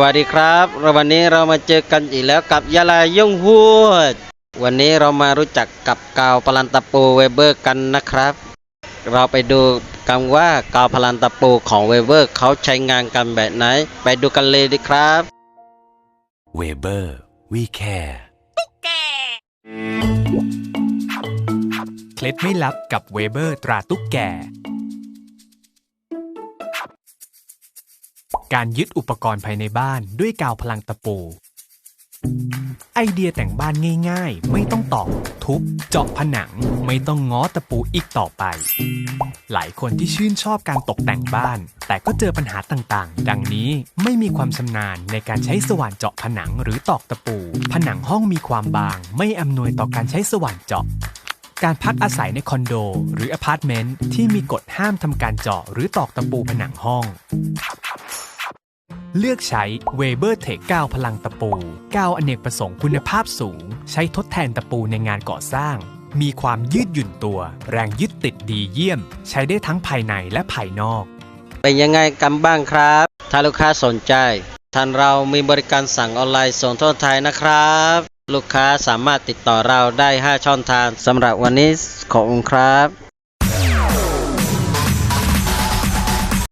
วัสดีครับวันนี้เรามาเจอกันอีกแล้วกับยาลายงหูดวันนี้เรามารู้จักกับกาวพลันตะปูเวเบอร์กันนะครับ เราไปดูกันว่ากาวพลันตะปูของเวเบอร์เขาใช้งานกันแบบไหน ไปดูกันเลยดีครับ Weber We Care เคล็ดไม่ลับกับเวเบอร์ตราตุ๊กแก การยึดอุปกรณ์ภายในบ้านด้วยกาวพลังตะปู ไอเดียแต่งบ้านง่ายๆ ไม่ต้องตอกทุบ เจาะผนัง ไม่ต้องง้อตะปูอีกต่อไป หลายคนที่ชื่นชอบการตกแต่งบ้าน แต่ก็เจอปัญหาต่างๆ ดังนี้ไม่มีความชำนาญในการใช้สว่านเจาะผนังหรือตอกตะปู ผนังห้องมีความบาง ไม่อำนวยต่อการใช้สว่านเจาะการพักอาศัยในคอนโด หรืออพาร์ตเมนต์ที่มีกฎห้ามทำการเจาะหรือตอกตะปูผนังห้อง เลือกใช้ Weber Tech 9พลังตะปูกาวอเนกประสงค์คุณภาพสูง ใช้ทดแทนตะปูในงานก่อสร้าง มีความยืดหยุ่นตัว แรงยึดติดดีเยี่ยม ใช้ได้ทั้งภายในและภายนอก เป็นยังไงกันบ้างครับ ถ้าลูกค้าสนใจ ทางเรามีบริการสั่งออนไลน์ส่งทั่วไทยนะครับ ลูกค้าสามารถติดต่อเราได้ 5 ช่องทางสำหรับวันนี้ขอบคุณครับ